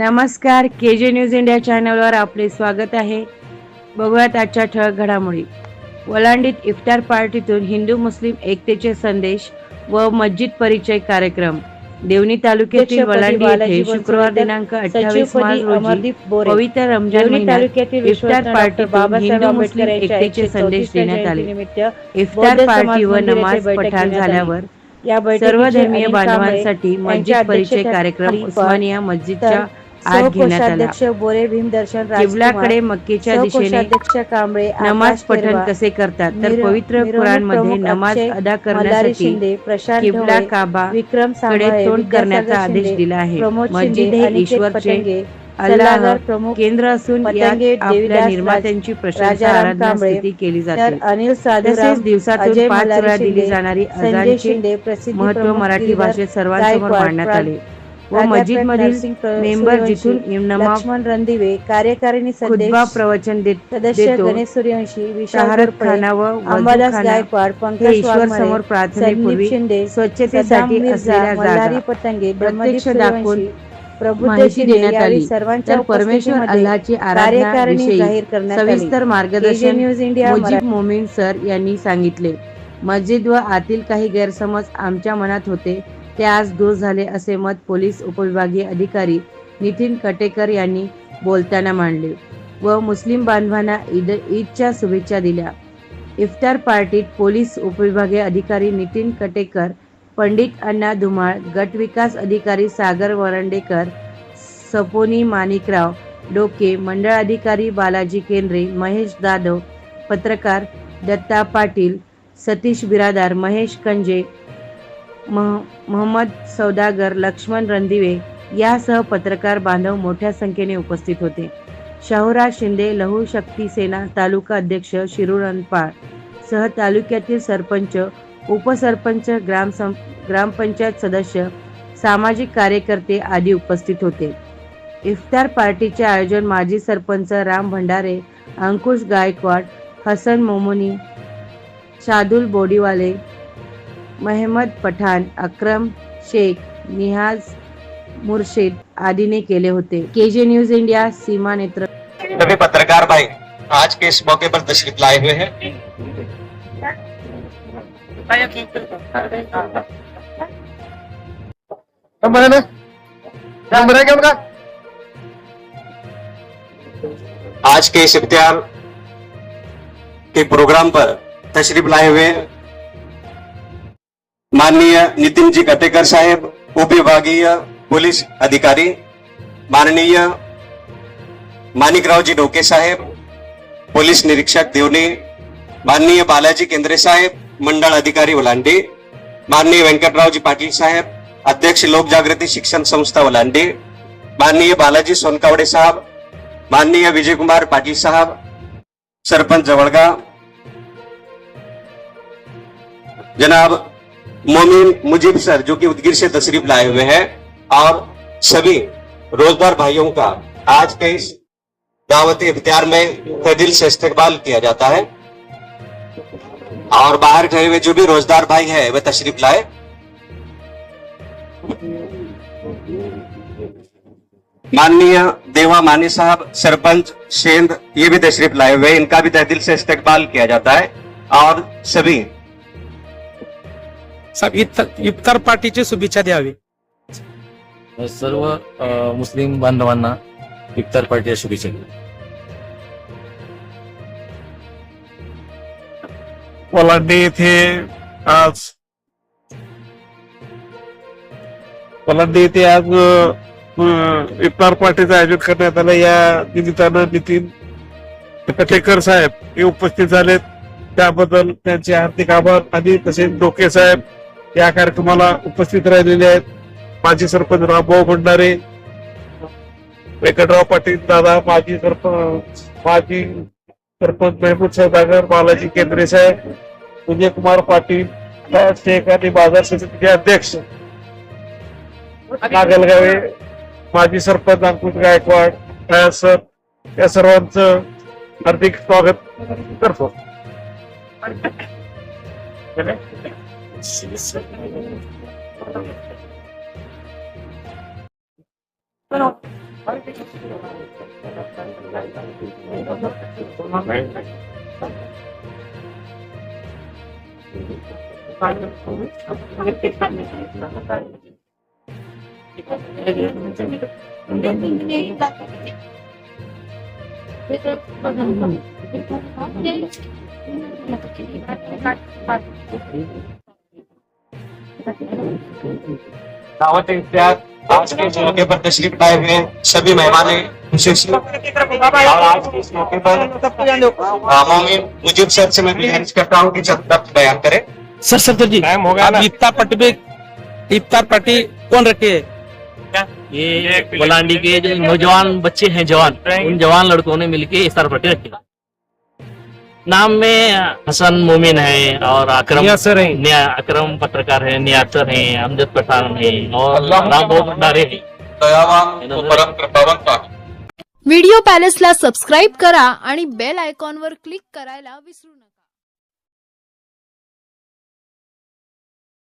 नमस्कार के जे news India चॅनलवर आपले स्वागत आहे. बघूयात आजच्या ठळक घडामोडी. वलांडीत इफ्तार पार्टीतून हिंदू मुस्लिम एकतेचे संदेश व मस्जिद परिचय कार्यक्रम. देवणी तालुक्यातील वलांडी येथे शुक्रवार दिनांक अठ्ठावीस मार्च रोजी पवित्र रमजान इफ्तार पार्टीतून बाबासाहेब हिंदू मुस्लिम एकतेचे संदेश देण्यात आले. इफ्तार पार्टी व नमाज पठाण. झाल्यावर या सर्व धर्मीय बांधवांसाठी मस्जिद परिचय कार्यक्रम उस्मानिया मस्जिदच्या आत घेण्यात आला. सहकोषाध्यक्ष बोरे भीमदर्शन किबलाकडे मक्केच्या दिशेने कांबळे नमाज पठण कसे करतात? तर पवित्र कुराणमध्ये नमाज अदा करण्यासाठी किबला काबा विक्रमकडे तोंड करण्याचा आदेश दिला आहे. मस्जिद शिंदे हे ईश्वरचे अल्लाह प्रमुख केंद्र असून आपल्या निर्मात्यांची प्रशंसा आराधना केली जाते. अनिल तसेच दिवसातून पाच वेळा दिली जाणारी अजानचे शिंदे प्रसिद्धी महत्त्व मराठी भाषेत सर्वांसमोर मांडण्यात आले. व मस्जिद मधील मेंबर जिथून लक्ष्मण रणदिवे कार्यकारिणी खुतबा सदस्य प्रवचन देत सदस्य देतो. गणेश सूर्यवंशी विशाल शहारत घोरपडे, खाना व वजू अंबादास खाना. गायकवाड हे पंकज ईश्वर वाघमारे समोर प्रार्थनेपूर्वी संदीप शिंदे सदाम स्वच्छतेसाठी मिर्झा असलेल्या मल्हारी पतंगे प्रत्यक्ष ब्रह्मदीप दाखवून सूर्यवंशी प्रबुद्ध माहिती शिंदे देण्यात यावेळी आली. सर्वांच्या तर परमेश्वर उपस्थितीमध्ये अल्लाची आराधना कार्यकारिणी विषयी जाहीर करण्यात आली. सविस्तर KJ मार्गदर्शन news India Mujeeb Momin sir यांनी सांगितले. मस्जिद व आतील काही गैरसमज आमच्या मनात होते. ते आज दूर झाले असे मत पोलीस उपविभागीय अधिकारी नितीन कटेकर यांनी बोलताना मांडले व मुस्लिम बांधवांना ईद ईदच्या शुभेच्छा दिल्या. इफ्तार पार्टीत पोलीस उपविभागीय अधिकारी नितीन कटेकर पंडित अण्णा धुमाळ गट विकास अधिकारी सागर वरंडेकर सपोनी माणिकराव डोके मंडळ अधिकारी बालाजी केंद्रे महेश जाधव पत्रकार दत्ता पाटील सतीश बिरादार महेश कंजे मोहम्मद सौदागर लक्ष्मण रणदिवे यासह पत्रकार बांधव मोठ्या संख्येने उपस्थित होते. शाहूराज शिंदे लहू शक्ती सेना तालुका अध्यक्ष शिरूर अनपाळ सह तालुक्यातील सरपंच उपसरपंच ग्राम ग्रामपंचायत सदस्य सामाजिक कार्यकर्ते आदी उपस्थित होते. इफ्तार पार्टीचे आयोजन माजी सरपंच राम भंडारे अंकुश गायकवाड हसन मोमोनी शादुल बोडीवाले महमद पठाण अक्रम शेख निहाज मुर्शिद आदीने केले होते. के जे न्यूज इंडिया सीमा नेत्र. सभी पत्रकार भाई आज के इस मौके पर तशरीफ लाए हुए हैं। नंबर है ना। नंबर है क्या उनका? आज के इस इफ्तार के प्रोग्राम पर तशरीफ लाए हुए माननीय नितीनजी कटेकर साहेब उपविभागीय पोलीस अधिकारी माननीय माणिकरावजी डोके साहेब पोलीस निरीक्षक देवणे माननीय बालाजी केंद्रे साहेब मंडळ अधिकारी ओलांडी माननीय व्यंकटरावजी पाटील साहेब अध्यक्ष लोकजागृती शिक्षण संस्था ओलांडी माननीय बालाजी सोनकावडे साहेब माननीय विजयकुमार पाटील साहेब सरपंच जवळगा जनाब मोमिन मुजीब सर, जो कि उदगिर से तशरीफ़ लाए हुए हैं, और सभी रोज़गार भाइयों का आज के इस दावत इफ्तार में दिल से इस्तेकबाल किया जाता है। और बाहर गए हुए जो भी रोज़गार भाई है, वे तशरीफ़ लाए। माननीय देवा मानी साहब, सरपंच सेंध, ये भी तशरीफ़ लाए हुए इनका भी तहदिल से इस्तेकबाल किया जाता है, और सभी साहेब इफ्तार पार्टीची शुभेच्छा द्यावी. सर्व मुस्लिम बांधवांना इफ्तार पार्टीच्या शुभेच्छा पलांडे येथे आज पलांडे येथे आज इफ्तार पार्टीचं आयोजन करण्यात आलं. या निमित्तानं नितीन कटेकर साहेब हे उपस्थित झालेत. त्याबद्दल त्यांचे हार्दिक आभार आणि तसेच डोके साहेब या कार्यक्रमाला उपस्थित राहिलेले आहेत. माजी सरपंच रामभाऊ भंडारे वेंकटराव पाटील दादा माजी सरपंच माजी सरपंच मेहमूद सौदागर बालाजी केंद्रे साहेब विजय कुमार पाटील शेख आणि बाजार समितीचे अध्यक्ष नागलगावे माजी सरपंच अंकुश गायकवाड सर या सर्वांचं हार्दिक स्वागत करतो. Pero, Thank you. दावत इम्तियाज़ आज के इस मौके पर तशरीफ़ लाए हुए सभी मेहमान विशेष और आज के इस मौके पर मोमिन मुजीब सर से मैं गुजारिश करता हूँ कि चंद लफ्ज बयान करें। सर सर जी टाइम हो गया ना। इफ्तार पार्टी पे इफ्तार पार्टी कौन रखे? है ये बलांडी के जो नौजवान बच्चे हैं जवान उन जवान लड़कों ने मिलके इफ्तार पार्टी रखी। नाम में हसन मोमिन है और अकरम सर है। निया अकरम पत्रकार है नियासर है अमजद पठान है और रामभाऊ भंडारे है. व्हिडिओ पॅलेसला सबस्क्राईब करा आणि बेल आयकॉनवर क्लिक करायला विसरू नका.